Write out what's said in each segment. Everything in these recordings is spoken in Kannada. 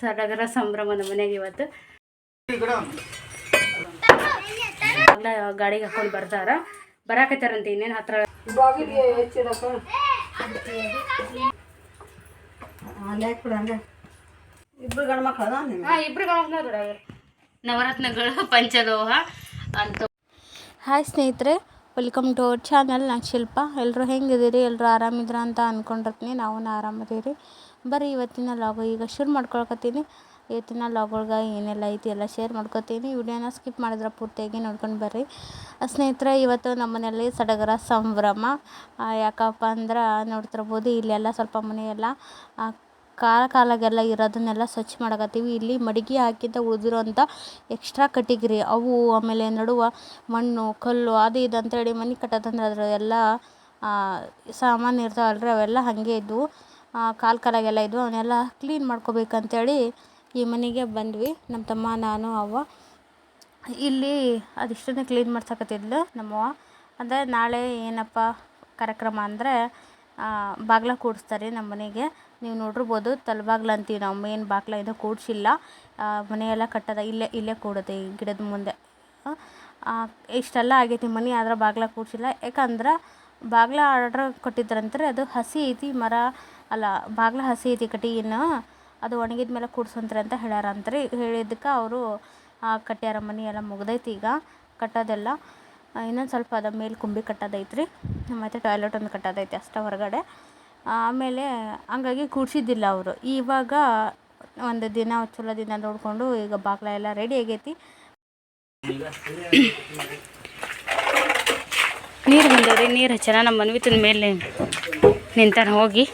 ಸಡಗರ ಸಂಭ್ರಮದ ಮನೆಗೆ ಇವತ್ತು ಗಾಡಿಗೆ ಹಾಕೊಂಡು ಬರ್ತಾರ ಬರಾಕತ್ತಾರಂತ ಇನ್ನೇನು ಹತ್ರ ಇಬ್ರು ಗಂಡು ಇಬ್ರು ನವರತ್ನಗಳು ಪಂಚಲೋಹ ಅಂತ. ಹಾಯ್ ಸ್ನೇಹಿತರೆ. ವೆಲ್ಕಮ್ ಟು ಅವರ್ ಚಾನಲ್ ನಾನು ಶಿಲ್ಪ. ಎಲ್ಲರೂ ಹೆಂಗಿದ್ದೀರಿ? ಎಲ್ಲರೂ ಆರಾಮಿದ್ರ ಅಂತ ಅಂದ್ಕೊಂಡಿರ್ತೀನಿ ನಾವು ಆರಾಮದೀವಿ ಬರ್ರಿ, ಇವತ್ತಿನ ಲಾಗು ಈಗ ಶುರು ಮಾಡ್ಕೊಳಕತ್ತೀನಿ. ಇವತ್ತಿನ ಲಾಗೊಳ್ಗೆ ಏನೆಲ್ಲ ಐತಿ ಎಲ್ಲ ಶೇರ್ ಮಾಡ್ಕೊತೀನಿ. ವಿಡಿಯೋನ ಸ್ಕಿಪ್ ಮಾಡಿದ್ರೆ ಪೂರ್ತಿಯಾಗಿ ನೋಡ್ಕೊಂಡು ಬರ್ರಿ. ಸ್ನೇಹಿತರೆ, ಇವತ್ತು ನಮ್ಮ ಮನೆಯಲ್ಲಿ ಸಡಗರ ಸಂಭ್ರಮ. ಯಾಕಪ್ಪ ಅಂದ್ರೆ ನೋಡ್ತಿರ್ಬೋದು, ಇಲ್ಲೆಲ್ಲ ಸ್ವಲ್ಪ ಮನೆಯೆಲ್ಲ ಕಾಲ ಕಾಲಾಗೆಲ್ಲ ಇರೋದನ್ನೆಲ್ಲ ಸ್ವಚ್ಛ ಮಾಡಕತ್ತೀವಿ. ಇಲ್ಲಿ ಮಡಗಿ ಹಾಕಿದ್ದ ಉಳಿದಿರೋಂಥ ಎಕ್ಸ್ಟ್ರಾ ಕಟ್ಟಿಗೆ ಅವು ಆಮೇಲೆ ನಡುವ ಮಣ್ಣು, ಕಲ್ಲು ಅದು ಇದು ಅಂತೇಳಿ ಮನೆ ಕಟ್ಟೋದಂದ್ರೆ ಅದ್ರ ಎಲ್ಲ ಸಾಮಾನು ಇರ್ತಾವಲ್ಲ ರೀ ಅವೆಲ್ಲ ಹಾಗೆ ಇದ್ವು. ಕಾಲ ಕಾಲಾಗೆಲ್ಲ ಇದ್ವು. ಅವನ್ನೆಲ್ಲ ಕ್ಲೀನ್ ಮಾಡ್ಕೋಬೇಕಂತೇಳಿ ಈ ಮನೆಗೆ ಬಂದ್ವಿ. ನಮ್ಮ ತಮ್ಮ, ನಾನು, ಅವ್ವ. ಇಲ್ಲಿ ಅದಿಷ್ಟನ್ನೇ ಕ್ಲೀನ್ ಮಾಡ್ಸಕತ್ತಿದ್ಲು ನಮ್ಮವ್ವ. ಅಂದರೆ ನಾಳೆ ಏನಪ್ಪ ಕಾರ್ಯಕ್ರಮ ಅಂದರೆ ಬಾಗ್ಲ ಕೂಡಿಸ್ತಾರೆ ನಮ್ಮ ಮನೆಗೆ. ನೀವು ನೋಡಿರ್ಬೋದು ತಲೆಬಾಗ್ಲು ಅಂತೀವಿ ನಾವು ಮೇನ್ ಬಾಗ್ಲ ಇದು ಕೂಡಿಸಿಲ್ಲ. ಮನೆಯೆಲ್ಲ ಕಟ್ಟದ ಇಲ್ಲೇ ಇಲ್ಲೇ ಕೂಡುತ್ತೆ ಈ ಗಿಡದ ಮುಂದೆ. ಇಷ್ಟೆಲ್ಲ ಆಗೈತಿ ಮನೆ, ಆದ್ರೆ ಬಾಗ್ಲ ಕೂಡಿಸಿಲ್ಲ. ಯಾಕಂದ್ರೆ ಬಾಗ್ಲ ಆರ್ಡ್ರ್ ಕೊಟ್ಟಿದ್ರಂದ್ರೆ ಅದು ಹಸಿ ಐತಿ, ಮರ ಅಲ್ಲ, ಬಾಗ್ಲ ಹಸಿ ಐತಿ ಕಟ್ಟಿಗಿನ ಅದು ಒಣಗಿದ ಮೇಲೆ ಕೂಡ್ಸಂತ್ರಿ ಅಂತ ಹೇಳ್ಯಾರಂತ್ರಿ. ಹೇಳಿದ್ದಕ್ಕೆ ಅವರು ಕಟ್ಟ್ಯಾರ ಮನೆ ಎಲ್ಲ ಮುಗ್ದೈತಿ ಈಗ ಕಟ್ಟೋದೆಲ್ಲ. ಇನ್ನೊಂದು ಸ್ವಲ್ಪ ಅದ ಮೇಲೆ ಕುಂಬಿ ಕಟ್ಟೋದೈತ್ರಿ. ಮತ್ತು ಟಾಯ್ಲೆಟ್ ಒಂದು ಕಟ್ಟೋದೈತಿ ಅಷ್ಟೇ ಹೊರಗಡೆ. ಆಮೇಲೆ ಹಂಗಾಗಿ ಕೂಡ್ಸಿದ್ದಿಲ್ಲ ಅವರು. ಇವಾಗ ಒಂದು ದಿನ ಚಲೋ ದಿನ ನೋಡಿಕೊಂಡು ಈಗ ಬಾಗ್ಲ ಎಲ್ಲ ರೆಡಿ ಆಗೈತಿ. ನೀರು ಬಂದವ್ರಿ, ನೀರು ಹಚ್ಚನ ನಮ್ಮ ಮನ್ವಿತನ ಮೇಲೆ ನಿಂತಾನ ಹೋಗಿ.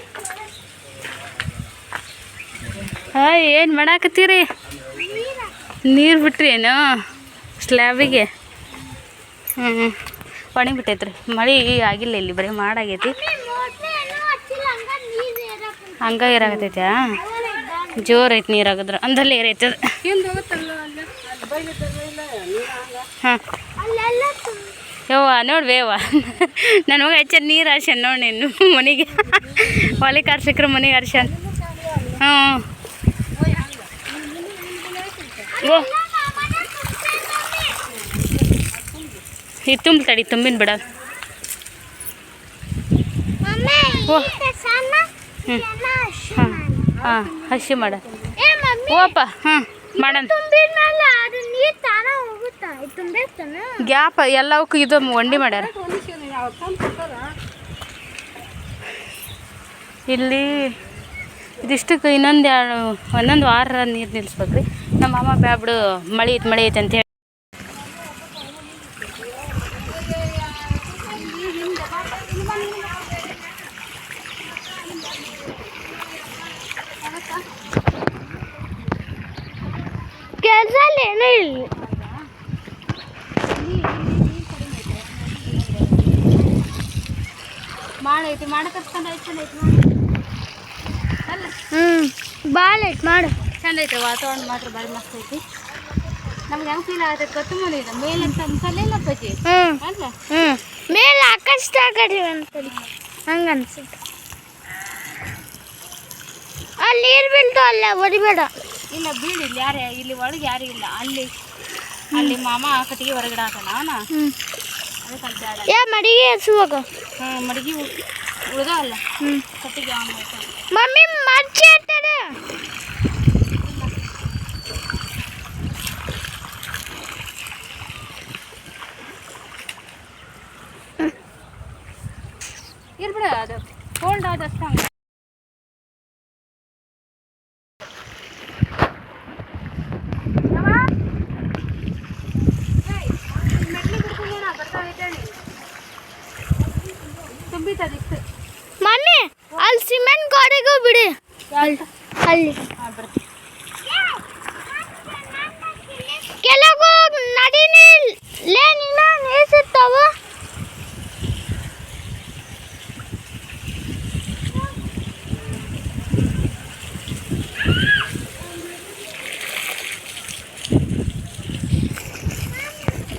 ಹಾಯ್ ಏನು ಮಾಡಾಕತ್ತೀರಿ? ನೀರು ಬಿಟ್ರಿ ಏನು ಸ್ಲ್ಯಾಬಿಗೆ ಹ್ಞೂ ಒಣಗಿ ಬಿಟ್ಟೈತ್ರಿ. ಮಳೆ ಆಗಿಲ್ಲ ಇಲ್ಲಿ, ಬರೀ ಮಾಡಾಗೈತಿ. ಹಂಗ ಇರಾಗತೈತ್ಯಾ ಜೋರ್ ಐತಿ ನೀರು ಆಗದ್ರ ಅಂದಲ್ಲಿ ಏರೈತದ ಹಾಂ. ಯವ್ವ ನೋಡ್ಬೇ ಯವ್ವ. ನನ್ನ ಮಗ ಹೆಚ್ಚ ನೀರು ಹರ್ಸ್ಯಾನ ನೋಡಿ ನೀನು ಮನೆಗೆ. ಹೊಲಿ ಕಾರ್ಸಿಕ್ರ ಮನೆಗೆ ಹರ್ಸ್ಯಾನ. ಹ್ಞೂ ಓ. ಈ ತುಂಬ ತಡಿ ತುಂಬಿನ ಬಿಡ. ಓ. ಹ್ಞೂ ಹಾಂ ಹಸಿ ಮಾಡ. ಓಪ ಹಾಂ ಮಾಡೋಣ. ಗ್ಯಾಪ್ ಎಲ್ಲವಕ್ಕೂ ಇದು ಒಂಡಿ ಮಾಡ್ಯಾರ. ಇಲ್ಲಿ ಇದಿಷ್ಟಕ್ಕೆ ಇನ್ನೊಂದು ಎರಡು ಒಂದೊಂದು ವಾರ ನೀರು ನಿಲ್ಲಿಸ್ಬೇಕ್ರಿ ನಮ್ಮ ಮಾಮ ಬ್ಯಾಬಿಡು ಮಳೆ ಐತೆ ಮಳೆ ಐತೆ ಅಂತೇಳಿ ಕೆಲಸ ಏನೂ ಇಲ್ಲ ಮಾಡೈತಿ ಮಾಡಿ ಕರ್ಸ್ಕೊಂಡು ಐತೆ ಚಂದ ಐತಿ ಹ್ಞೂ ಭಾಳ ಐತೆ ಮಾಡು. ಚಂದ ಐತೆ ವಾತಾವರಣ ಮಾತ್ರ ಭಾಳ ಮಸ್ತ್ ಐತಿ. ನಮ್ಗೆ ಹೆಂಗೆ ಫೀಲ್ ಆಗತ್ತೆ ಕೊತ್ತಂಬರಿ ಇದೆ? ಮೇಲೆ ಅಂತ ಅನ್ಸಲ್ಲ ಹ್ಞೂ ಅಲ್ಲ? ಹ್ಞೂ ಮೇಲೆ ಆಕಾಶದಾಗಡಿ ಅಂತೇಳಿ ಹಂಗೆ ಅನ್ಸುತ್ತೆ. ಅಲ್ಲಿ ನೀರು ಬೀಳ್ತು ಅಲ್ಲ ಹೊಡಿಬೇಡ ಇಲ್ಲ ಬೀಳಿ ಇಲ್ಲಿ ಯಾರು ಇಲ್ಲಿ ಒಳಗೆ ಯಾರು ಇಲ್ಲ. ಅಲ್ಲಿ ಅಲ್ಲಿ ಮಾಮ ಕಟ್ಟಿಗೆ ಹೊರಗಡೆ ಹಾಕೋಣ ಅವನ? ಅದಕ್ಕೆ ಮಡಿಗೆ ಹಸುವಾಗ ಮಡಗಿ ಉಳ್ದಾವಲ್ಲ ಹ್ಞೂ ಕಟ್ಟಿಗೆ ಅವನ ಮಮ್ಮಿ ಮರ್ಚಿ ಅಂತಾರೆ ಇರ್ಬಿಡ ಅದು. ಕೋಲ್ಡ್ ಆದಷ್ಟು ಹಂಗೆ ತುಂಬಿತದಿಷ್ಟು ಮಮ್ಮಿ ಅಲ್ಲಿ ಸಿಮೆಂಟ್ ಗೋಡೆಗೂ ಬಿಡಿ ಅಲ್ಲಿ ಅಲ್ಲಿ ಹಾಂ ಬರ್ತೀನಿ ಕೆಲವು ನಡಿನಿ ಲೇ ನೀನು ನಿಲ್ಸಿರ್ತಾವ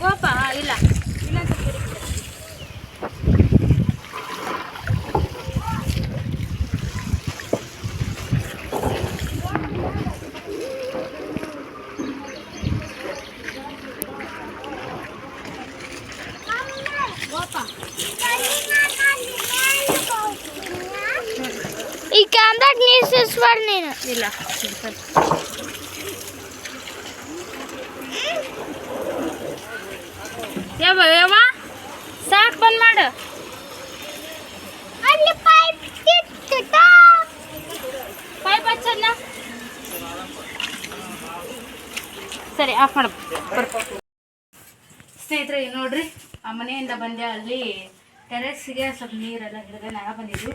ಓಪ ಇಲ್ಲ ಇಲ್ಲ ಅಂತ ತಿರ್ಸ್ಬಾರ್ದು ನೀನು ಇಲ್ಲ ಯಾವ ಯಾವ ಸಾಕು ಬಂದ್ ಮಾಡು ಅಲ್ಲಿ ಪೈಪ್ ಪೈಪ್ ಹಚ್ಚದ್ನ ಸರಿ ಆಫ್ ಮಾಡು. ಸ್ನೇಹಿತರೆ ನೋಡ್ರಿ, ಆ ಮನೆಯಿಂದ ಬಂದೆ ಅಲ್ಲಿ ಟೆರೆಸ್ಗೆ ಸ್ವಲ್ಪ ನೀರೆಲ್ಲ ಹಿಡಿದೆ ನಾಳೆ ಬಂದಿದ್ವಿ.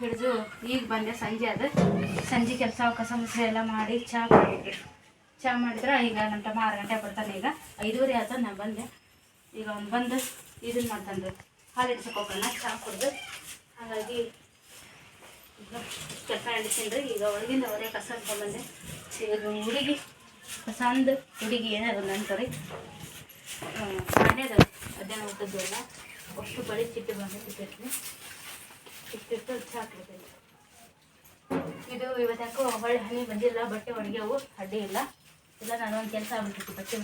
ಹಿಡಿದು ಈಗ ಬಂದೆ ಸಂಜೆ ಅದು. ಸಂಜೆ ಕೆಲಸ ಕಸ ಮುಸ ಎಲ್ಲ ಮಾಡಿ ಚಹಾ ಮಾಡಿ ಚಹಾ ಮಾಡಿದ್ರೆ ಈಗ ನಮ್ಮ ತಮ್ಮ ಆರು ಗಂಟೆ ಬರ್ತಾನೆ ಈಗ. ಐದೂವರೆ ಆಯ್ತು, ನಾನು ಬಂದೆ. ಈಗ ಅವ್ನು ಬಂದು ಇದನ್ನ ಮಾಡ್ತಾನೆ. ಹಾಲು ಹೋಗೋಣ ಚಹಾ ಕುಡ್ದು. ಹಾಗಾಗಿ ಕೆಲಸ ನಡೆಸಿನ್ರಿ ಈಗ ಒಳಗಿಂದ ಅವರೇ ಕಸ ಬಂದೆ ಈಗ ಹುಡುಗಿ ಕಸ ಅಂದು ಹುಡುಗಿ ಏನಾದ್ರು ನಂತರ ಮನೆಯದ ಮಧ್ಯಾಹ್ನ ಊಟದ್ದು ಎಲ್ಲ ಅಷ್ಟು ಬಳಿ ಚಿಟ್ಟು ಬಂದು ಇಟ್ಟಿರ್ತೀನಿ ಚಹಾ ಹಾಕ್ಬಿಡ್ತೀನಿ ಇದು ಇವತ್ತು ಯಾಕೋ ಹೊಳ್ಳಿ ಹನಿ ಬಂದಿಲ್ಲ, ಬಟ್ಟೆ ಒಣಗ್ಯಾವು, ಅಡ್ಡಿ ಇಲ್ಲ. ಇಲ್ಲ ನಾನು ಒಂದು ಕೆಲಸ ಆಗ್ಬಿಟ್ಟಿತ್ತು, ಬಟ್ಟೆ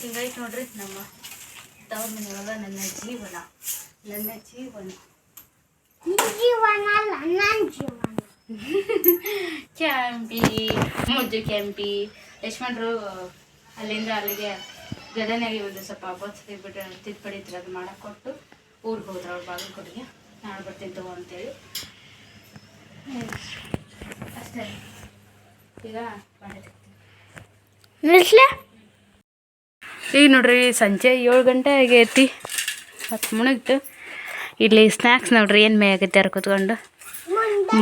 ಹಿಂಗೈತೆ ನೋಡ್ರಿ, ನಮ್ಮ ತವ್ರ ಮನೆಯೊಳಗ ನನ್ನ ಜೀವನ ನನ್ನ ಜೀವನ. ಕ್ಯಾಂಪಿ ಮುದ್ದು ಕ್ಯಾಂಪಿ ಯಶ್ವಂತರು ಅಲ್ಲಿಂದ ಅಲ್ಲಿಗೆ ಗದನಾಗಿ ಒಂದು ಸ್ವಲ್ಪ ಬಸ್ ಬಿಟ್ಟು ಇದ್ರೆ ಅದು ಮಾಡಕ್ಕೆ ಕೊಟ್ಟು ಊರಿಗೆ ಹೋದ್ರೆ, ಅವ್ರ ಬಾಗಲಕೋಟೆಗೆ ನಾಳೆ ಬರ್ತೀನಿ ತಗೋ ಅಂತೇಳಿ. ಅಷ್ಟೇ. ಈಗ ಮಾಡಿ ಈಗ ನೋಡ್ರಿ ಸಂಜೆ ಏಳು ಗಂಟೆ ಆಗೈತಿ. ಹತ್ತು ಮುಣಗ್ತು ಇಲ್ಲಿ ಸ್ನ್ಯಾಕ್ಸ್ ನೋಡ್ರಿ ಏನು ಮೇಯಾಗತ್ತಾರ ಕುತ್ಕೊಂಡು?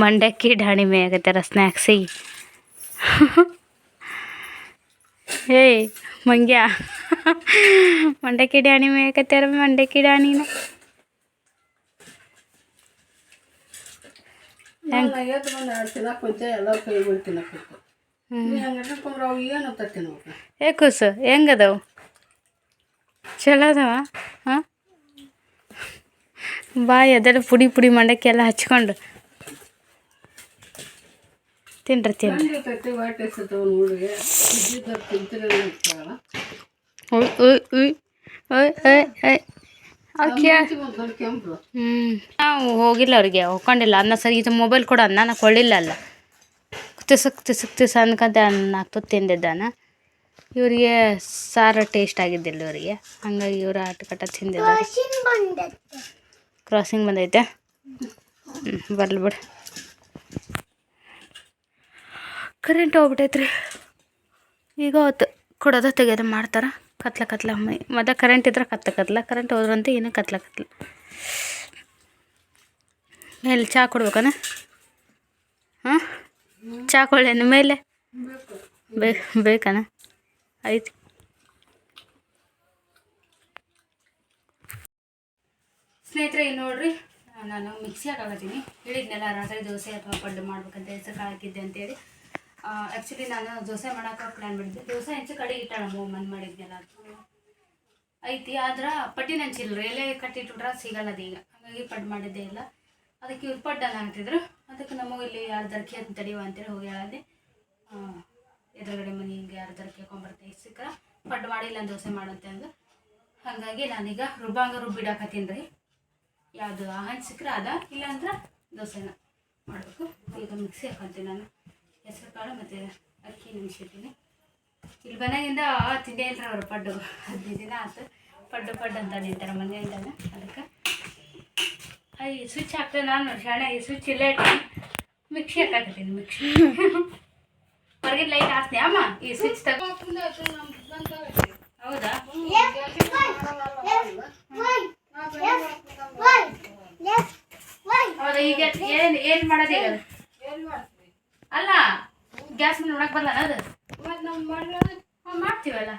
ಮಂಡಕ್ಕಿ ಡಾಣಿ ಆಗತ್ತಾರ ಸ್ನ್ಯಾಕ್ಸಿಗೆ ಏಯ್ ಮಂಗ್ಯ ಮಂಡಕ್ಕಿ ಡಾಣಿ ಮೇಯಾಕತ್ತಾರ ಮಂಡಕ್ಕಿ ಡಾಣಿನ ಏ ಕೂಸು ಹೆಂಗದವು? ಚಲೋ ಅದಾವ ಹಾಂ? ಬಾಯ್ ಅದೆಲ್ಲ ಪುಡಿ ಪುಡಿ ಮಂಡಕ್ಕೆಲ್ಲ ಹಚ್ಕೊಂಡು. ತಿನ್ರಿ ತಿನ್ರಿ. ಹ್ಞೂ ನಾವು ಹೋಗಿಲ್ಲ ಅವ್ರಿಗೆ, ಹೋಗ್ಕೊಂಡಿಲ್ಲ. ಅನ್ನ ಸರಿ, ಇದು ಮೊಬೈಲ್ ಕೊಡು, ಅನ್ನ ನಾನು ಕೊಳ್ಳಿಲ್ಲ ಅಲ್ಲ. ತಿಸಕ್ ತಿಸಕ್ ತಿಸ ಅನ್ಕಂತ ನಾಲ್ಕು ತಿಂದಿದ್ದಾನ ಇವರಿಗೆ ಸಾರು ಟೇಸ್ಟ್ ಆಗಿದ್ದಿಲ್ಲ ಇವರಿಗೆ. ಹಂಗಾಗಿ ಇವರು ಆಟ ಕಟ್ಟ ತಿಂದಿದ್ದಾರೆ ಕ್ರಾಸಿಂಗ್ ಬಂದೈತೆ. ಹ್ಞೂ ಬರ್ಲಿ ಬಿಡು. ಕರೆಂಟ್ ಹೋಗ್ಬಿಟ್ಟೈತ್ರಿ. ಈಗ ಹೊತ್ತು ಕೊಡೋದು ತೆಗೆಯೋದು ಮಾಡ್ತಾರೆ. ಕತ್ಲ ಕತ್ಲ ಮದ ಮತ್ತೆ ಕರೆಂಟ್ ಇದ್ರೆ ಕತ್ಲ ಕತ್ಲ. ಕರೆಂಟ್ ಹೋದ್ರಂತೆ ಏನೂ ಕತ್ಲ ಕತ್ಲ. ಮೇಲೆ ಚಹಾ ಕೊಡ್ಬೇಕನ? ಹಾಂ? ಚಹಾ ಕೊಳ್ಳೇನು ಮೇಲೆ? ಬೇಕು ಬೇಕನ? ಐತಿ ಸ್ನೇಹಿತರೆ, ಇಲ್ಲಿ ನೋಡ್ರಿ, ನಾನು ಮಿಕ್ಸಿ ಹಾಕಾಕತ್ತೀನಿ ಹೇಳಿದ್ನೆಲ್ಲ, ರಾತ್ರಿ ದೋಸೆ ಅಥವಾ ಪಡ್ಡು ಮಾಡ್ಬೇಕಂತ ಹೆಸರು ಹಾಕಿದ್ದೆ ಅಂತೇಳಿ. ಆ್ಯಕ್ಚುಲಿ ನಾನು ದೋಸೆ ಮಾಡೋಕೆ ಪ್ಲ್ಯಾನ್ ಮಾಡಿದ್ದೆ. ದೋಸೆ ಹೆಂಚು ಕಡೆ ಇಟ್ಟಾಳ ಮನ್ ಮಾಡಿದ್ನಲ್ಲ. ಐತಿ, ಆದ್ರೆ ಪಟ್ಟಿ ರೀ. ಎಲೆ ಕಟ್ಟಿಟ್ಬಿಟ್ರೆ ಸಿಗಲ್ಲ ಅದೀಗ ಹಾಗಾಗಿ ಪಡ್ ಮಾಡಿದ್ದೆ ಇಲ್ಲ. ಅದಕ್ಕೆ ಇವ್ರು ಪಡ್ಡಲ್ಲ ಹಾಕ್ತಿದ್ರು ಅದಕ್ಕೆ ನಮಗೆ ಇಲ್ಲಿ ಯಾರು ದರ್ಕಿ ಅಂತ ತಡೆಯುವ ಅಂತೇಳಿ ಹೋಗಿ ಹೇಳದೆ ಎದುರುಗಡೆ ಮನೆ ಹಿಂಗೆ ಯಾರ್ದಾರು ಹಾಕೊಂಬರ್ತೆ ಸಿಕ್ಕ ಪಡ್ಡು ಮಾಡಿಲ್ಲ ದೋಸೆ ಮಾಡುತ್ತೆ ಅಂದು ಹಾಗಾಗಿ ನಾನೀಗ ರುಬ್ಬಾಂಗ ರುಬ್ಬಿಡಾಕತ್ತೀನಿ ರೀ. ಯಾವುದು ಆಹಾರ ಸಿಕ್ಕರೆ ಅದ ಇಲ್ಲಾಂದ್ರೆ ದೋಸೆನ ಮಾಡಬೇಕು. ಈಗ ಮಿಕ್ಸಿ ಹಾಕೊಂತೀನಿ ನಾನು. ಹೆಸರು ಕಾಳು ಮತ್ತು ಅಕ್ಕಿ ನೆನೆಸಿರ್ತೀನಿ. ಇಲ್ಲಿ ಬಂದಾಗಿಂದ ತಿಂದೇ ಇಲ್ಲರ ಅವ್ರು ಪಡ್ಡು. ಹದಿನೈದು ದಿನ ಆಯ್ತು ಪಡ್ಡು ಪಡ್ಡು ಅಂತ ನಿಂತಾರೆ ಮನೆಯಿಂದನ. ಅದಕ್ಕೆ ಐ ಸ್ವಿಚ್ ಹಾಕ್ತೇನೆ ನಾನು ಶಾಣೆ ಸ್ವಿಚ್ ಇಲ್ಲೇ ಮಿಕ್ಸಿ ಹಾಕಾಕತ್ತೀನಿ, ಮಿಕ್ಸಿ. ಹೊರಗಿನ ಲೈಟ್ ಹಾಸ್ತಿ ಅಮ್ಮ? ಈ ಸ್ವಿಚ್ ತಗೋ. ಹೌದಾ? ಹೌದಾ, ಈಗ ಏನ್ ಏನ್ ಮಾಡೋದು ಈಗ? ಅಲ್ಲ ಗ್ಯಾಸ್ ಮೇಲೆ ನೋಡಕ್ ಬರಲ್ಲ ಅದು? ಮಾಡ್ತೀವಲ್ಲ?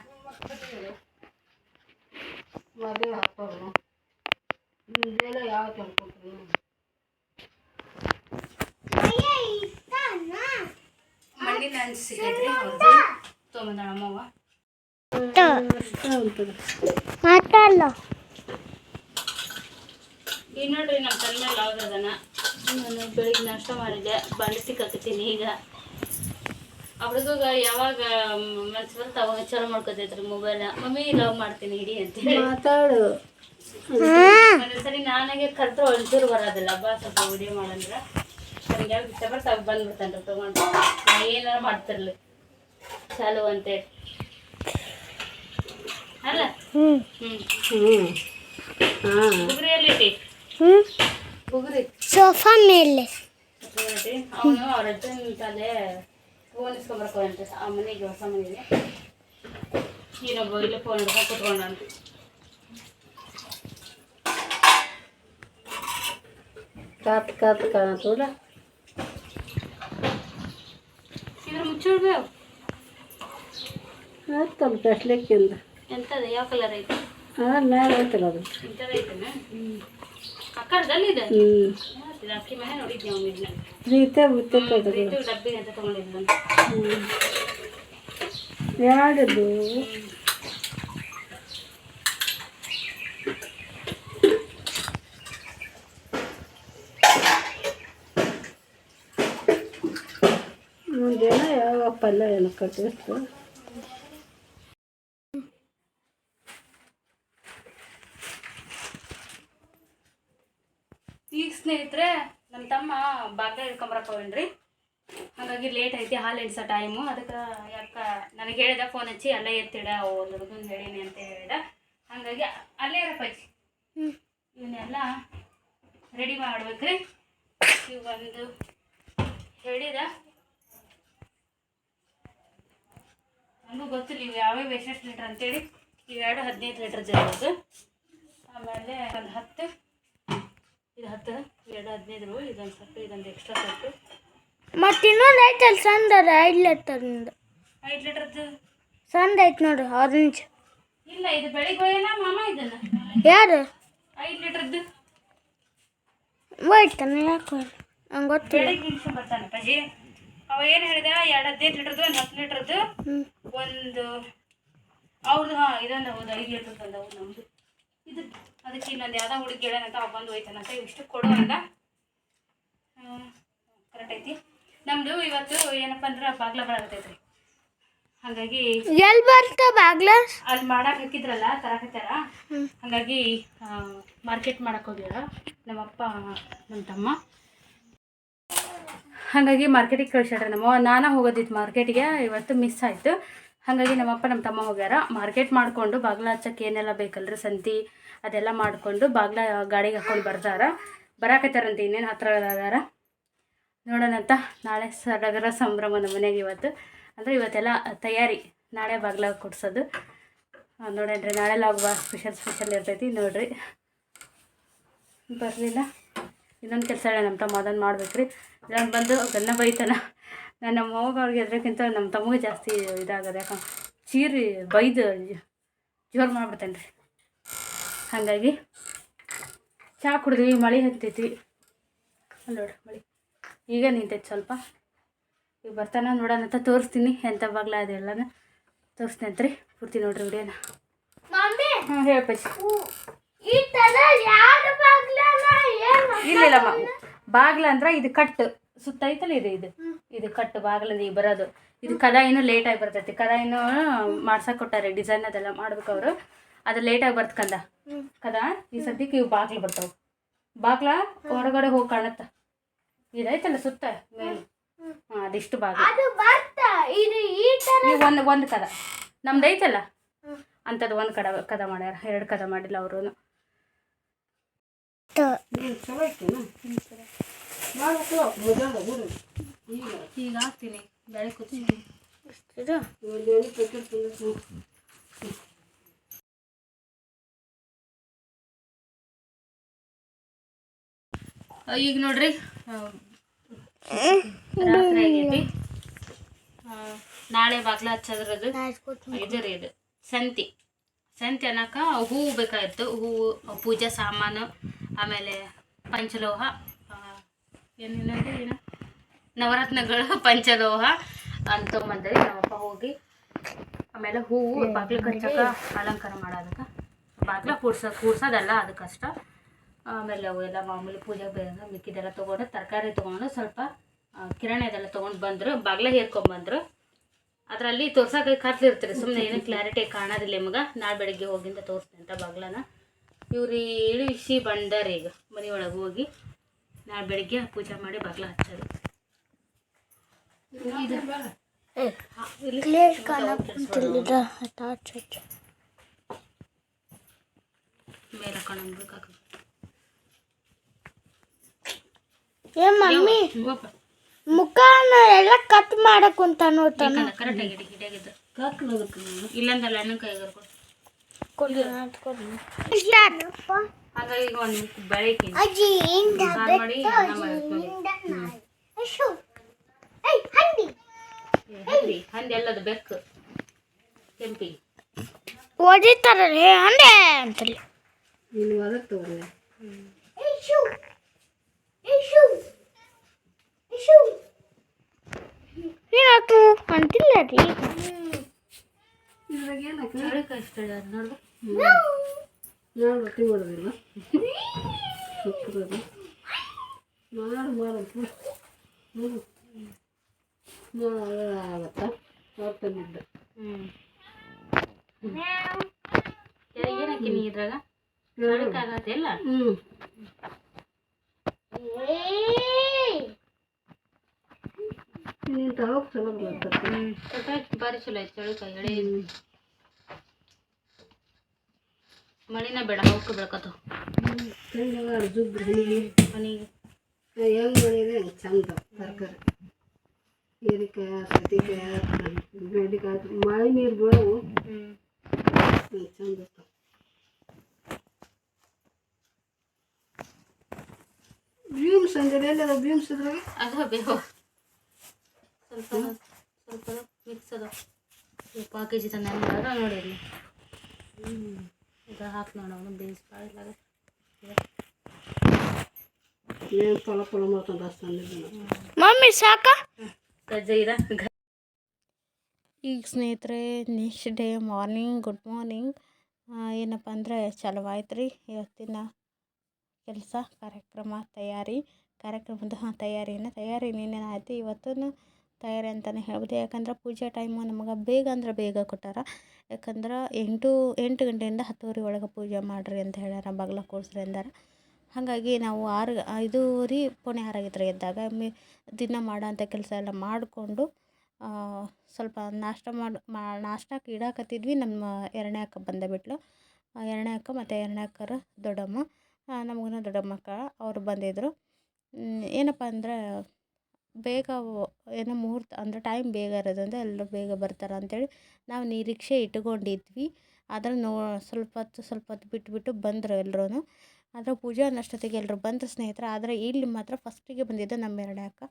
ಮದುವೆ ಹಾಕೋರು ನಿಮ್ದೆಲ್ಲ ಯಾವ ತಂದ್ಕೊಟ್ರು ಮಣ್ಣಿನ ಹಂಚು ಸಿಗೈತ್ರಿ ಅವ್ರದ್ದು ತೊಗೊಂಬಂದ ನಮ್ಮವ್ವ ಮಾತಾಡಲ್ಲ ಈಗ ನೋಡ್ರಿ ನಮ್ಮ ತನ್ನ ಮೇಲೆ ಆಗದನ ನಾನು ಬೆಳಿಗ್ಗೆ ನಾಷ್ಟ ಮಾಡಿದ್ದೆ ಬಾಂಡೆ ಸಿಕ್ಕತ್ತೀನಿ ಈಗ. ಅವ್ರಿಗೂ ಯಾವಾಗ ಮನ್ಸು ಬರುತ್ತೆ ಅವಾಗ ಚಾಲು ಮಾಡ್ಕೊತೈತ್ರಿ ಮೊಬೈಲ್ ಮಮ್ಮಿ ಲವ್ ಮಾಡ್ತೀನಿ ಹಿಡಿ ಅಂತ ಮಾತಾಡು. ಒಂದೊಂದ್ಸರಿ ನನಗೆ ಕರೆದ್ರೆ ಒಂಚೂರು ಬರೋದಿಲ್ಲ. ಬಾ ಸ್ವಲ್ಪ ವಿಡಿಯೋ ಮಾಡಂದ್ರೆ ನನಗೆ ಯಾವ್ದು ಇಷ್ಟ ಬರ್ತಾ ಬಂದ್ಬಿಡ್ತಾನೆ ತೊಗೊಂಡು ನಾ ಏನಾರು ಮಾಡ್ತಿರ್ಲಿ ಚಾಲು ಅಂತೇಳಿ ಅಲ್ಲ ಹ್ಞೂ ಹ್ಞೂ ಹ್ಞೂ ಹಾಂ ಬುಗುರಿಯಲ್ಲಿ ಇಟ್ಟಿ ಹ್ಞೂ ಬುಗುರಿ ಸೋಫಾ ಮೇಲೆ ಅವನು ಅವ್ರ ಅಜ್ಜನ ತಲೆ ಫೋನ್ ಇಸ್ಕೊಂಬರ್ಕೊಂಡಂತೆ ಆ ಮನೆಗೆ ಹೊಸ ಮನೆಗೆ ಇನ್ನೊಬ್ಬ ಇಲ್ಲ ಫೋನ್ ಹಿಡ್ಕೊಂಡು ಕುತ್ಕೊಂಡಾನ ಕಾತ್ ಕಾತ್ ಕಾಣತ್ತಲ್ಲ ಮುಚ್ಚಿಡ್ಬೇವು ಆಯ್ತಲ್ಲ ತಸ್ಲಿಕ್ಕಿಂದ ಎಂತದ ಯಾವ ಕಲರ್ ಐತೆ? ಅದ್ರ ಮೇಲೆ ಐತಲ್ಲ ಅದು. ಇಂಥದ್ದು ಐತನ? ಅಕ್ಕರ್ದಲ್ಲಿ ಇದೆ ಹ್ಞೂ ಅಕ್ಕಿ ಮನೆ ನೋಡಿದ್ದೆ ಅವ್ನು ಇದನ್ನ ಪ್ರೀತೆ ಬಿತ್ತೈತೆ ಇದು ಡಬ್ಬಿಗೆ ಅಂತ ತೊಗೊಂಡಿದ್ದ. ಹ್ಞೂ ಮುಂದೇನ ಯಾವ ಪಲ್ಯ ಎಲ್ಲ ಕಟ್ಟಿರ್ತು ಈಗ ಸ್ನೇಹಿತರೆ ನಮ್ಮ ತಮ್ಮ ಬಾಗ್ಲ ಹಿಡ್ಕೊಂಬರಕ್ಕೆ ಹೋಗ್ರಿ ಹಾಗಾಗಿ ಲೇಟ್ ಐತಿ ಹಾಲು ಎಣಿಸೋ ಟೈಮು ಅದಕ್ಕೆ ಯಾಕ ನನಗೆ ಹೇಳಿದ ಫೋನ್ ಹಚ್ಚಿ ಅಲ್ಲೇ ಎತ್ತಿಡ ಒಂದು ಹುಡುಗನ ಹೇಳೀನಿ ಅಂತ ಹೇಳಿದ. ಹಾಗಾಗಿ ಅಲ್ಲೇ ಇರಪ್ಪ ಇವನ್ನೆಲ್ಲ ರೆಡಿ ಮಾಡ್ಬೇಕ್ರಿ. ಒಂದು ಹೇಳಿದ. ನನಗೂ ಗೊತ್ತಿಲ್ಲ ಇವು ಯಾವ್ಯಾವ ಎಷ್ಟೆಷ್ಟು ಲೀಟ್ರ್ ಅಂತೇಳಿ? ಇವೆರಡು ಹದಿನೈದು ಲೀಟ್ರ್ ಜರೋದು ಆಮೇಲೆ ಒಂದು ಹತ್ತು. ಇದು ಹತ್ತು ಎರಡು ಹದಿನೈದು ಇದೊಂದು ಸ್ವಲ್ಪ ಇದೊಂದು ಎಕ್ಸ್ಟ್ರಾ ಸ್ವಲ್ಪ ಮತ್ತು ಇನ್ನೊಂದು ಐತಲ್ಲ ಅದ ಐದು ಲೀಟರ್ ಐದು ಲೀಟ್ರದ್ದು ಸಂದ ಐತೆ ನೋಡ್ರಿ ಆರೆಂಜ್ ಇಲ್ಲ ಇದು ಬೆಳಿಗ್ಗೆ ಹೋಯ್ಯನ ಮಾಮ ಇದನ್ನ? ಯಾರು? ಐದು ಲೀಟ್ರದ್ದು ಹೋಯ್ತಾನೆ ಯಾಕೆ ನಂಗೆ ಗೊತ್ತಿಲ್ಲ. ಬೆಳಿಗ್ಗೆ ಬರ್ತಾನೆ ಅಪ್ಪಾಜಿ ಅವ ಏನು ಹೇಳಿದ? ಎರಡು ಹದಿನೈದು ಲೀಟ್ರದ್ದು ಒಂದು ಹತ್ತು ಲೀಟ್ರದ್ದು ಒಂದು ಅವ್ರದ್ದು ಹಾಂ ಇದೊಂದು ಹೌದು ಐದು ಲೀಟ್ರದ್ದು ಒಂದು ಹೌದು ನಮ್ಮದು ಇದು ಅದಕ್ಕೆ ಇನ್ನೊಂದು ಯಾವ್ದೋ ಹುಡುಗಿ ಹೇಳೋಣಂತ ಅವ ಬಂದು ಹೋಯ್ತಾನಂತ ಇಷ್ಟು ಕೊಡು ಅಂದ ಕರೆಕ್ಟ್ ಐತಿ. ನಮ್ಮದು ಇವತ್ತು ಏನಪ್ಪ ಅಂದ್ರೆ ಬಾಗ್ಲ ಬರತೈತ್ರಿ ಹಾಗಾಗಿ ಎಲ್ಲಿ ಬರ್ತ ಬಾಗ್ಲ? ಅಲ್ಲಿ ಮಾಡಕ್ಕೆ ಹಾಕಿದ್ರಲ್ಲ ತರಕತ್ತಾರ ಹಾಗಾಗಿ ಮಾರ್ಕೆಟ್ ಮಾಡಕ್ಕೆ ಹೋಗ್ಯಾರ. ನಮ್ಮಪ್ಪ ನಮ್ಮ ತಮ್ಮ. ಹಾಗಾಗಿ ಮಾರ್ಕೆಟಿಗೆ ಕಳ್ಸ್ಯಾರ ನಮ್ಮ ನಾನು ಹೋಗೋದಿತ್ತು ಮಾರ್ಕೆಟಿಗೆ ಇವತ್ತು ಮಿಸ್ ಆಯಿತು. ಹಾಗಾಗಿ ನಮ್ಮಪ್ಪ ನಮ್ಮ ತಮ್ಮ ಹೋಗ್ಯಾರ. ಮಾರ್ಕೆಟ್ ಮಾಡಿಕೊಂಡು ಬಾಗ್ಲ ಹಚ್ಚಕ್ಕೆ ಏನೆಲ್ಲ ಬೇಕಲ್ರಿ ಸಂತಿ, ಅದೆಲ್ಲ ಮಾಡಿಕೊಂಡು ಬಾಗ್ಲ ಗಾಡಿಗೆ ಹಾಕೊಂಡು ಬರ್ತಾರ ಬರಾಕತ್ತಾರಂತ ಇನ್ನೇನು ಹತ್ರ ಅದಾರ ನೋಡೋಣಂತ. ನಾಳೆ ಸಡಗರ ಸಂಭ್ರಮ ನಮ್ಮ ಮನೆಗೆ ಇವತ್ತು. ಅಂದರೆ ಇವತ್ತೆಲ್ಲ ತಯಾರಿ. ನಾಳೆ ಬಾಗ್ಲ ಕೊಡ್ಸೋದು. ನೋಡೇನ್ರಿ, ನಾಳೆ ಲಾಗ್ ಬಾ ಸ್ಪೆಷಲ್ ಸ್ಪೆಷಲ್ ಇರ್ತೈತಿ ನೋಡಿರಿ. ಬರಲಿಲ್ಲ. ಇನ್ನೊಂದು ಕೆಲಸ ಹೇಳ ನಮ್ಮ ತಮ್ಮ ಅದನ್ನು ಮಾಡ್ಬೇಕ್ರಿ. ನಾನು ಬಂದು ಗನ್ನ ಬೈತಾನ. ನಾನು ನಮ್ಮ ಅವ್ರಿಗೆ ಎದ್ರಕ್ಕಿಂತ ನಮ್ಮ ತಮಗೆ ಜಾಸ್ತಿ ಇದಾಗದ. ಯಾಕಂದ್ರೆ ಚೀರಿ ಬೈದು ಜೋರು ಮಾಡ್ಬಿಡ್ತೇನೆ ರೀ ಹಾಗಾಗಿ ಚಹಾ ಕುಡಿದ್ವಿ ಮಳೆ ಹತ್ತೈತಿ. ನೋಡ್ರಿ ಮಳೆ. ಈಗ ನಿಂತೈತಿ ಸ್ವಲ್ಪ. ಈಗ ಬರ್ತಾನ ನೋಡೋಣ ಅಂತ ತೋರಿಸ್ತೀನಿ. ಎಂಥ ಬಾಗ್ಲ ಅದೆಲ್ಲನ ತೋರಿಸ್ತೀನಿ ರೀ ಪೂರ್ತಿ ನೋಡ್ರಿ ವಿಡಿಯೋನ. ಮಮ್ಮಿ! ಹಾಂ. ಹೇಳಪ್ಪಚ್ಚಿ ಇಲ್ಲಮ್ಮ ಬಾಗ್ಲ ಅಂದ್ರೆ ಇದು ಕಟ್ಟು. ಸುತ್ತ ಐತಲ್ಲ ಇದು. ಇದು ಇದು ಕಟ್ಟು ಬಾಗ್ಲದ ಈ ಬರೋದು. ಇದು ಕದ ಇನ್ನೂ ಲೇಟಾಗಿ ಬರ್ತೈತಿ. ಕದ ಇನ್ನೂ ಮಾಡ್ಸಕ್ಕೆ ಕೊಟ್ಟಾರೆ ಡಿಸೈನ್ ಅದೆಲ್ಲ ಮಾಡ್ಬೇಕು ಅವರು. ಅದು ಲೇಟಾಗಿ ಬರ್ತ ಕಂದ. ಕದ ಈ ಸದ್ಯಕ್ಕೆ ಇವು ಬಾಗ್ಲು ಬರ್ತಾವೆ. ಬಾಗ್ಲ ಹೊರಗಡೆ ಹೋಗಿ ಕಾಣತ್ತ. ಇದೈತಲ್ಲ ಸುತ್ತ ಮೇಲೆ. ಹಾಂ ಅದಿಷ್ಟು ಬಾಗ್ಲ. ಒಂದು ಒಂದು ಕದ. ನಮ್ದು ಐತಲ್ಲ ಅಂಥದ್ದು ಒಂದು ಕದ ಕದ ಮಾಡ್ಯಾರ. ಎರಡು ಕದ ಮಾಡಿಲ್ಲ ಅವರು ಚಲೋ ಐತೇನು ಮಾಡ್ಬೇಕು ಮುಜಾಗ ಬಿಡು ಈಗ ಹಾಕ್ತೀನಿ ಬೆಳೆ ಕೂತೀನಿ ಈಗ ನೋಡ್ರಿ ರಾತ್ರಿ ಆಗೈತಿ ನಾಳೆ ಬಾಗ್ಲ ಹಚ್ಚದ್ರದ್ದು ಇದು ರೀ ಇದು ಸಂತಿ ಸಂತಿ ಅನ್ನಕ ಹೂವು ಬೇಕಾಗಿತ್ತು ಹೂವು ಪೂಜಾ ಸಾಮಾನು, ಆಮೇಲೆ ಪಂಚಲೋಹ ಏನಿಲ್ಲಂದ್ರೆ ಏನು ನವರತ್ನಗಳು, ಪಂಚಲೋಹ ಅಂತಂಬಂದ್ರಿ ನಮ್ಮಪ್ಪ ಹೋಗಿ. ಆಮೇಲೆ ಹೂವು ಬಾಗ್ಲು ಕಚ್ಚಕ ಅಲಂಕಾರ ಮಾಡೋದಕ್ಕೆ. ಬಾಗ್ಲ ಕೂಡ್ಸ, ಕೂಡ್ಸೋದಲ್ಲ ಅದಕ್ಕಷ್ಟ. ಆಮೇಲೆ ಅವು ಎಲ್ಲ ಮಾಮೂಲಿ ಪೂಜೆಗೆ ಬೇರೆ ಮಿಕ್ಕಿದೆಲ್ಲ ತೊಗೊಂಡು ತರಕಾರಿ ತೊಗೊಂಡು ಸ್ವಲ್ಪ ಕಿರಾಣಿ ಅದೆಲ್ಲ ತೊಗೊಂಡು ಬಂದರು, ಬಾಗ್ಲ ಹೇರ್ಕೊಂಬಂದ್ರು. ಅದರಲ್ಲಿ ತೋರ್ಸಕ್ಕೆ ಕತ್ಲಿರ್ತಾರೆ ಸುಮ್ಮನೆ ಏನು ಕ್ಲಾರಿಟಿ ಕಾಣೋದಿಲ್ಲ ನಿಮ್ಗೆ. ನಾಳೆ ಬೆಳಗ್ಗೆ ಹೋಗಿಂದ ತೋರಿಸ್ತೀನಿ ಅಂತ ಬಾಗ್ಲನ. ಇವ್ರು ಇಳಿಸಿ ಬಂದಾರ ಈಗ ಮನೆ ಒಳಗೆ ಹೋಗಿ. ನಾಳೆ ಬೆಳಗ್ಗೆ ಪೂಜೆ ಮಾಡಿ ಬಾಗ್ಲ ಹಚ್ಚೋದು ಮೇಲೆ ಹಾಕೊಂಡು ಏ ಮಮ್ಮಿ. ಮುಖನ ಎಲ್ಲ ಕಟ್ ಮಾಡಕ್ ಕುಂತ ನೋಡ್ತಾನ ಕರೆಕ್ಟಾಗಿ ಹಿಡಿ ಹಿಡಿಯಾಗಿದ್ದು ಕಾಕ್ಲದಕ್ಕೆ ಇಲ್ಲಂದಲ್ಲ ಅಣ್ಣನ ಕೈಗಾರ ಕೊಡು ಹಾಗಾಗಿ ಈಗ ಒಂದು ಬೆಳಗ್ಗೆ ಮಾಡಿ ಅನ್ನ ಹಂದಿ. ಹಂದಿ ಎಲ್ಲದು ಬೆಕ್ಕು. ಕೆಂಪಿ. ಹೊಡಿತಾರಲ್ಲ ಅಂದೆ ಅಂತಲ್ಲಿ. ನೀನು ಅದಕ್ಕೆ ತಗೊಳ್ಳೆ ಏನಕ್ಕ ಅಂತಿಲ್ಲ ರೀ. ರೊಟ್ಟಿ ಮಾಡೋದಿಲ್ಲ ಮಾಡು ಮಾಡೋದು ಹ್ಞೂ ಆಗತ್ತಾ ಹೊಟ್ಟೆನಿದ್ದ ಹ್ಞೂ ಏನಕ್ಕೆ ನೀ ಇದ್ರಾಗ ಹ್ಞೂ ನೀನು ತಗೋಕ್ ಚಲೋ ಬರ್ತದೆ ಹ್ಞೂ ಚಳಿಕಾಯಿ ಭಾರಿ ಚಲೋ ಐತೆ ಚಳಿಕಾಯಿ ಎಳೆ ಮಳಿನ ಬೇಡ ಅವಕ್ಕೆ ಬೆಳ್ಕೊತಾವ ಕಣ್ಣಾಗ ಜುಬ್ಬು ಹನಿ. ಮನೆಗೆ ಹೆಂಗೆ ಮಾಡಿದ್ರೆ ಹಂಗೆ ಚಂದ ತರಕಾರಿ. ಹೀರೆಕಾಯಿ ಸೌತೆಕಾಯಿ ಬೆಂಡೆಕಾಯಿ ಮಳೆ ನೀರು ಬೀಳವು. ಹ್ಞೂ ಹಂಗೆ ಚಂದ ಇರ್ತಾವ ಬೀಮ್ಸ್ ಅಂದ್ರೆ ಎಲ್ಲದ ಬೀಮ್ಸ್ ಇದ್ರಾಗ? ಅದು ಬೇವು. ಸ್ವಲ್ಪ ಸ್ವಲ್ಪ ಮಿಕ್ಸ್ ಅದ ಪಾವ್ ಕೆ ಜಿ ತಂದ ನೋಡಿ ಅಲ್ಲಿ ಈಗ ಹಾಕಿ ನೋಡೋಣ ಏನು ಫಲ ಮಾಡ್ಕೊಂಡು ಮಮ್ಮಿ ಸಾಕ? ಗಜ್ಜೆ ಈಗ ಸ್ನೇಹಿತರೆ next day morning good morning ಏನಪ್ಪ ಅಂದರೆ ಚಲವಾಯ್ತು ರೀ ಇವತ್ತಿನ ಕೆಲಸ ಕಾರ್ಯಕ್ರಮ ತಯಾರಿ. ಕಾರ್ಯಕ್ರಮದ ತಯಾರಿನ ತಯಾರಿ ನಿನ್ನೆ ಆಯಿತು. ಇವತ್ತು ತಯಾರಿ ಅಂತಲೇ ಹೇಳ್ಬೋದು. ಯಾಕಂದ್ರೆ ಪೂಜೆ ಟೈಮು ನಮಗೆ ಬೇಗ ಅಂದ್ರೆ ಬೇಗ ಕೊಟ್ಟಾರ. ಯಾಕಂದ್ರೆ ಎಂಟು ಎಂಟು ಗಂಟೆಯಿಂದ ಹತ್ತುವರೆ ಒಳಗೆ ಪೂಜೆ ಮಾಡಿರಿ ಅಂತ ಹೇಳ್ಯಾರ, ಬಾಗ್ಲ ಕೂಡಿಸ್ರಿ ಅಂದಾರ. ಹಾಗಾಗಿ ನಾವು ಆರು, ಐದೂವರೆ ಪುಣೆ ಆರಾಗಿದ್ರೆ ಎದ್ದಾಗ. ಮಿ, ದಿನ ಮಾಡೋಂಥ ಕೆಲಸ ಎಲ್ಲ ಮಾಡಿಕೊಂಡು ಸ್ವಲ್ಪ ನಾಷ್ಟ ಮಾಡಿ, ಮಾ, ನಾಷ್ಟಕ್ಕೆ ಇಡಾಕತ್ತಿದ್ವಿ ನಮ್ಮ ಎರಡನೇ ಅಕ್ಕ ಬಂದ ಬಿಟ್ಲು. ಎರಡನೇ ಅಕ್ಕ ಮತ್ತು ಎರಡನೇ ಅಕ್ಕರ ದೊಡ್ಡಮ್ಮ ನಮಗೂ ದೊಡ್ಡಮ್ಮಕ್ಕ ಅವರು ಬಂದಿದ್ದರು ಏನಪ್ಪ ಅಂದ್ರೆ ಬೇಗ ಏನೋ ಮುಹೂರ್ತ ಅಂದರೆ ಟೈಮ್ ಬೇಗ ಇರೋದ್ರಿಂದ ಎಲ್ಲರೂ ಬೇಗ ಬರ್ತಾರೆ ಅಂಥೇಳಿ ನಾವು ನಿರೀಕ್ಷೆ ಇಟ್ಕೊಂಡಿದ್ವಿ ಆದರೆ ನೋ, ಸ್ವಲ್ಪ ಹೊತ್ತು ಸ್ವಲ್ಪ ಹೊತ್ತು ಬಿಟ್ಟುಬಿಟ್ಟು ಬಂದರು ಎಲ್ರೂ ಆದರೆ ಪೂಜೆ ಅನ್ನೋಷ್ಟೊತ್ತಿಗೆ ಎಲ್ಲರೂ ಬಂದರು ಸ್ನೇಹಿತರೆ. ಆದರೆ ಇಲ್ಲಿ ಮಾತ್ರ ಫಸ್ಟಿಗೆ ಬಂದಿದ್ದು ನಮ್ಮ ಎರಡೇ ಅಕ್ಕ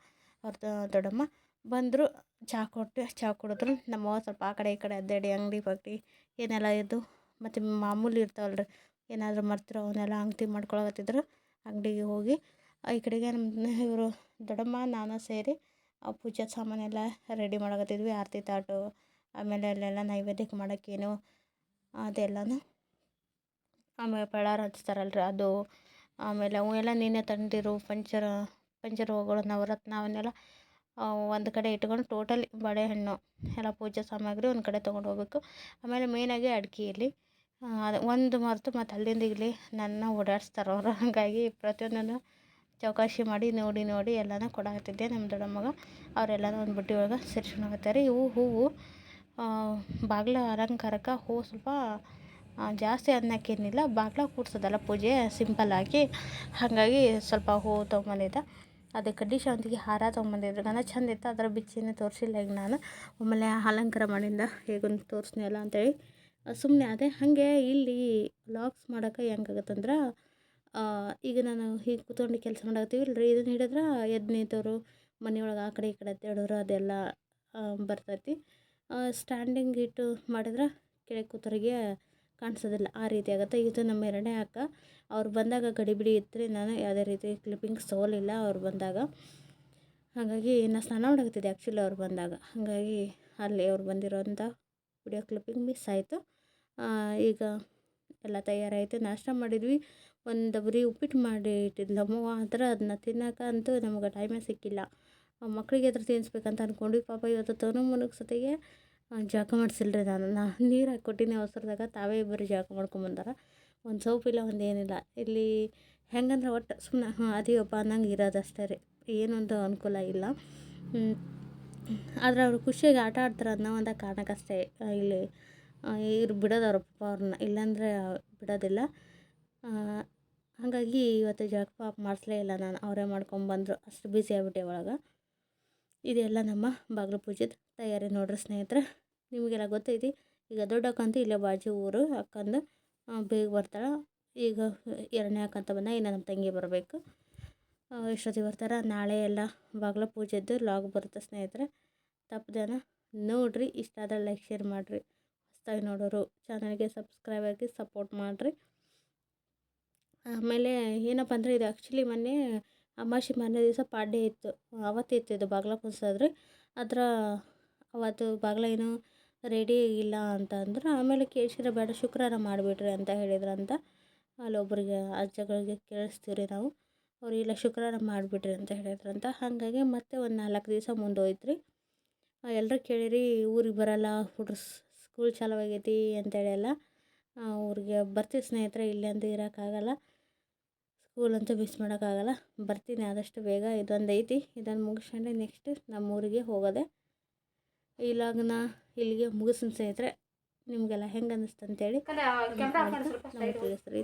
ಅವ್ರದ್ದು ದೊಡ್ಡಮ್ಮ. ಬಂದರು ಚಹಾ ಕೊಟ್ಟು ಚಹಾ ಕುಡಿದ್ರು. ನಮ್ಮವ್ವ ಸ್ವಲ್ಪ ಆ ಕಡೆ ಈ ಕಡೆ ಅಡ್ಡಾಡಿ ಅಂಗಡಿ ಪಟ್ಟಿ ಏನೆಲ್ಲ ಇದು, ಮತ್ತು ಮಾಮೂಲಿ ಇರ್ತಾವಲ್ಲ ರೀ ಏನಾದರೂ ಮರ್ತಿರೋ ಅವನ್ನೆಲ್ಲ ಅಂಗಡಿ ಮಾಡ್ಕೊಳಕತ್ತಿದ್ರು. ಅಂಗಡಿಗೆ ಹೋಗಿ ಈ ಕಡೆಗೆ ನಮ್ಮ ಇವರು ದೊಡ್ಡಮ್ಮ, ನಾನು ಸೇರಿ ಆ ಪೂಜೆ ಸಾಮಾನೆಲ್ಲ ರೆಡಿ ಮಾಡಕತ್ತಿದ್ವಿ, ಆರತಿ ತಾಟು, ಆಮೇಲೆ ಅಲ್ಲೆಲ್ಲ ನೈವೇದ್ಯಕ್ಕೆ ಮಾಡೋಕ್ಕೇನು, ಅದೆಲ್ಲನೂ ಆಮೇಲೆ ಪಳಾರ ಹಚ್ತಾರಲ್ರಿ ಅದು. ಆಮೇಲೆ ಅವು ಎಲ್ಲ ನೀನೇ ತಂದಿರು ಪಂಚರ ಪಂಚರ ಹೋಗೋಣ ನವರತ್ನ ಅವನ್ನೆಲ್ಲ ಒಂದು ಕಡೆ ಇಟ್ಕೊಂಡು ಟೋಟಲಿ ಬಾಳೆಹಣ್ಣು, ಎಲ್ಲ ಪೂಜೆ ಸಾಮಗ್ರಿ ಒಂದು ಕಡೆ ತೊಗೊಂಡು ಹೋಗ್ಬೇಕು. ಆಮೇಲೆ ಮೇಯ್ನಾಗಿ ಅಡ್ಗೆಯಲ್ಲಿ ಅದು ಒಂದು ಮರೆತು ಮತ್ತು ಅಲ್ಲಿಂದ ಇಲ್ಲಿ ನನ್ನ ಓಡಾಡಿಸ್ತಾರೆ ಅವರು. ಹಾಗಾಗಿ ಪ್ರತಿಯೊಂದನ್ನು ಚೌಕಾಶಿ ಮಾಡಿ, ನೋಡಿ ನೋಡಿ ಎಲ್ಲನೂ ಕೊಡಾಕತ್ತಿದ್ದೆ ನಮ್ಮ ದೊಡ್ಡಮ್ಮಗ. ಅವರೆಲ್ಲನೂ ಒಂದು ಬುಟ್ಟಿ ಒಳಗೆ ಸೇರಿಸ್ಕೊಳಕತ್ತಾರೆ ಇವು ಹೂವು ಬಾಗಿಲ ಅಲಂಕಾರಕ್ಕೆ ಹೂವು ಸ್ವಲ್ಪ ಜಾಸ್ತಿ ಅನ್ನೋಕ್ಕೇನಿಲ್ಲ ಬಾಗ್ಲ ಕೂಡ್ಸೋದಲ್ಲ ಪೂಜೆ ಸಿಂಪಲ್ಲಾಗಿ ಹಾಗಾಗಿ ಸ್ವಲ್ಪ ಹೂವು ತೊಗೊಂಬಂದಿದ್ದೆ. ಅದು ಕಡ್ಡಿ ಶಾವಂತಿಗೆ ಹಾರ ತೊಗೊಂಬಂದಿದ್ರು. ಗನ ಚಂದ ಇತ್ತು, ಅದರ ಬಿಚ್ಚಿನ ತೋರಿಸಿಲ್ಲ. ಈಗ ನಾನು ಒಮ್ಮೆಲೆ ಅಲಂಕಾರ ಮಾಡಿಂದ ಹೇಗೊಂದು ತೋರಿಸ್ನಲ್ಲ ಅಂತೇಳಿ. ಸುಮ್ಮನೆ ಅದೇ ಹಾಗೆ ಇಲ್ಲಿ ವ್ಲಾಗ್ಸ್ ಮಾಡೋಕೆ ಹೆಂಗಾಗತ್ತಂದ್ರೆ ಈಗ ನಾನು ಹೀಗೆ ಕೂತ್ಕೊಂಡು ಕೆಲಸ ಮಾಡಾಕತ್ತೀವಿ ಇಲ್ರಿ? ಇದನ್ನ ಹಿಡಿದ್ರೆ ಎದ್ದು ಮನೆಯೊಳಗೆ ಆ ಕಡೆ ಈ ಕಡೆ ತೇಳೋರು ಅದೆಲ್ಲ ಬರ್ತೈತಿ. ಸ್ಟ್ಯಾಂಡಿಂಗ್ ಇಟ್ಟು ಮಾಡಿದ್ರೆ ಕೆಳಗೆ ಕೂತೋರಿಗೆ ಕಾಣಿಸೋದಿಲ್ಲ. ಆ ರೀತಿ ಆಗುತ್ತೆ. ಇದು ನಮ್ಮ ಎರಡನೇ ಅಕ್ಕ ಅವ್ರು ಬಂದಾಗ ಗಡಿಬಿಡಿ ಇತ್ತು ನಾನು ಯಾವುದೇ ರೀತಿ ಕ್ಲಿಪ್ಪಿಂಗ್ಸ್ ಸೋಲಿಲ್ಲ ಅವ್ರು ಬಂದಾಗ. ಹಾಗಾಗಿ ನಾನು ಸ್ನಾನ ಮಾಡಾಕತ್ತಿದ್ದೆ ಆ್ಯಕ್ಚುಲಿ ಅವ್ರು ಬಂದಾಗ. ಹಾಗಾಗಿ ಅಲ್ಲಿ ಅವ್ರು ಬಂದಿರೋಂಥ ವಿಡಿಯೋ ಕ್ಲಿಪ್ಪಿಂಗ್ ಮಿಸ್ ಆಯಿತು. ಈಗ ಎಲ್ಲ ತಯಾರಾಯಿತು. ನಾಷ್ಟ ಮಾಡಿದ್ವಿ. ಒಂದು ಬರೀ ಉಪ್ಪಿಟ್ಟು ಮಾಡಿ ಇಟ್ಟಿದ್ದಮ್ಮ ಆದರೆ ಅದನ್ನ ತಿನ್ನೋಕೆ ಅಂತೂ ನಮ್ಗೆ ಟೈಮೇ ಸಿಕ್ಕಿಲ್ಲ. ಮಕ್ಕಳಿಗೆ ಅದ್ರ ತಿನ್ನಿಸ್ಬೇಕಂತ ಅಂದ್ಕೊಂಡ್ವಿ ಪಾಪ ಇವತ್ತು ತನು ಮನಗೆ ಸತಿಗೆ ಜಳಕ ರೀ ನಾನು. ನಾನು ನೀರು ಹಾಕ್ಕೊಟ್ಟಿನಿ ಅವಸರದಾಗ, ತಾವೇ ಇಬ್ಬರು ಜಳಕ ಮಾಡ್ಕೊಂಬಂದಾರ ಒಂದು ಸೋಪಿಲ್ಲ ಒಂದು ಏನಿಲ್ಲ. ಇಲ್ಲಿ ಹೆಂಗಂದ್ರೆ ಒಟ್ಟು ಸುಮ್ಮನೆ ಹಾಂ ಅದೀವಪ್ಪ ಅನ್ನಂಗೆ ಇರೋದು ಅಷ್ಟೇ ರೀ. ಏನೊಂದು ಅನುಕೂಲ ಇಲ್ಲ. ಆದರೆ ಅವ್ರು ಖುಷಿಯಾಗಿ ಆಟ ಆಡ್ತಾರೆ ಅನ್ನೋ ಒಂದು ಕಾರಣಕ್ಕಷ್ಟೇ. ಇಲ್ಲಿ ಇವ್ರು ಬಿಡೋದು ಅವ್ರ ಪಪ್ಪ ಅವ್ರನ್ನ ಇಲ್ಲಾಂದರೆ ಬಿಡೋದಿಲ್ಲ. ಹಾಗಾಗಿ ಇವತ್ತು ಜಳಕ ಪಾಪ ಮಾಡಿಸ್ಲೇ ಇಲ್ಲ ನಾನು. ಅವರೇ ಮಾಡ್ಕೊಂಬಂದರು ಅಷ್ಟು ಬ್ಯುಸಿ ಆಗ್ಬಿಟ್ಟೆ ಒಳಗೆ. ಇದೆಲ್ಲ ನಮ್ಮ ಬಾಗಿಲು ಪೂಜೆದು ತಯಾರಿ ನೋಡ್ರಿ ಸ್ನೇಹಿತರೆ. ನಿಮಗೆಲ್ಲ ಗೊತ್ತೈತಿ, ಈಗ ದೊಡ್ಡ ಅಕ್ಕಂತೂ ಇಲ್ಲೇ ಬಾಜು ಊರು. ಅಕ್ಕಂದು ಬೇಗ ಬರ್ತಾಳೆ. ಈಗ ಎರಡನೇ ಅಕ್ಕಂತ ಬಂದ, ಇನ್ನು ನಮ್ಮ ತಂಗಿ ಬರಬೇಕು. ಎಷ್ಟೊತ್ತಿಗೆ ಬರ್ತಾರೆ? ನಾಳೆ ಎಲ್ಲ ಬಾಗಿಲ ಪೂಜೆದ್ದು ಲಾಗ್ ಬರುತ್ತೆ ಸ್ನೇಹಿತರೆ. ತಪ್ಪದೇನ ನೋಡಿರಿ. ಇಷ್ಟ ಆದರೆ ಲೈಕ್ ಶೇರ್ ಮಾಡಿರಿ. ಹೊಸ್ದಾಗಿ ನೋಡೋರು ಚಾನಲ್ಗೆ ಸಬ್ಸ್ಕ್ರೈಬ್ ಆಗಿ ಸಪೋರ್ಟ್ ಮಾಡಿರಿ. ಆಮೇಲೆ ಏನಪ್ಪ ಅಂದರೆ ಇದು ಆ್ಯಕ್ಚುಲಿ ಮೊನ್ನೆ ಅಮಾಶಿ ಮಾರನೇ ದಿವಸ ಪಾಡ್ಯ ಇತ್ತು. ಅವತ್ತು ಇದು ಬಾಗಿಲ ಕುಂದ್ಸೋದ್ರಿ ಅದರ ಅವತ್ತು ಬಾಗಿಲ ಏನು ರೆಡಿ ಇಲ್ಲ ಅಂತ ಅಂದ್ರೆ. ಆಮೇಲೆ ಕೇಳಿಸಿದ್ರೆ ಬೇಡ, ಶುಕ್ರವಾರ ಮಾಡಿಬಿಡ್ರಿ ಅಂತ ಹೇಳಿದ್ರಂತ ಅಲ್ಲೊಬ್ರಿಗೆ, ಅಜ್ಜಗಳಿಗೆ ಕೇಳಿಸ್ತೀವಿ ನಾವು. ಅವ್ರು ಇಲ್ಲ, ಶುಕ್ರವಾರ ಮಾಡಿಬಿಡ್ರಿ ಅಂತ ಹೇಳಿದ್ರಂತ ಹಾಗಾಗಿ ಮತ್ತೆ ಒಂದು ನಾಲ್ಕು ದಿವಸ ಮುಂದೋಯ್ತು ರೀ ಎಲ್ಲರೂ ಕೇಳಿರಿ, ಊರಿಗೆ ಬರಲ್ಲ, ಹುಡ್ರು ಸ್ಕೂಲ್ ಚಾಲು ಆಗೈತಿ ಅಂತೇಳಿ ಎಲ್ಲ. ಊರಿಗೆ ಬರ್ತೀವಿ ಸ್ನೇಹಿತರೆ ಇಲ್ಲಂತೂ ಇರೋಕ್ಕಾಗಲ್ಲ. ಸ್ಕೂಲ್ ಅಂತೂ ಮಿಸ್ ಮಾಡೋಕ್ಕಾಗಲ್ಲ. ಬರ್ತೀನಿ ಆದಷ್ಟು ಬೇಗ. ಇದೊಂದು ಐತಿ. ಇದನ್ನು ಮುಗಿಸ್ಕೊಂಡು ನೆಕ್ಸ್ಟ್ ನಮ್ಮ ಊರಿಗೆ ಹೋಗೋದೆ. ಈ ಲಾಗ್ನ ಇಲ್ಲಿಗೆ ಮುಗಿಸ್ತೀನಿ ಸ್ನೇಹಿತರೆ. ನಿಮಗೆಲ್ಲ ಹೆಂಗೆ ಅನ್ನಿಸ್ತು ಅಂತೇಳಿ ಕ್ಯಾಮ್ರಾ ಆಫ್ ಮಾಡಿ ಸ್ವಲ್ಪ ನಮ್ಗೆ ತಿಳಿಸ್ರಿ.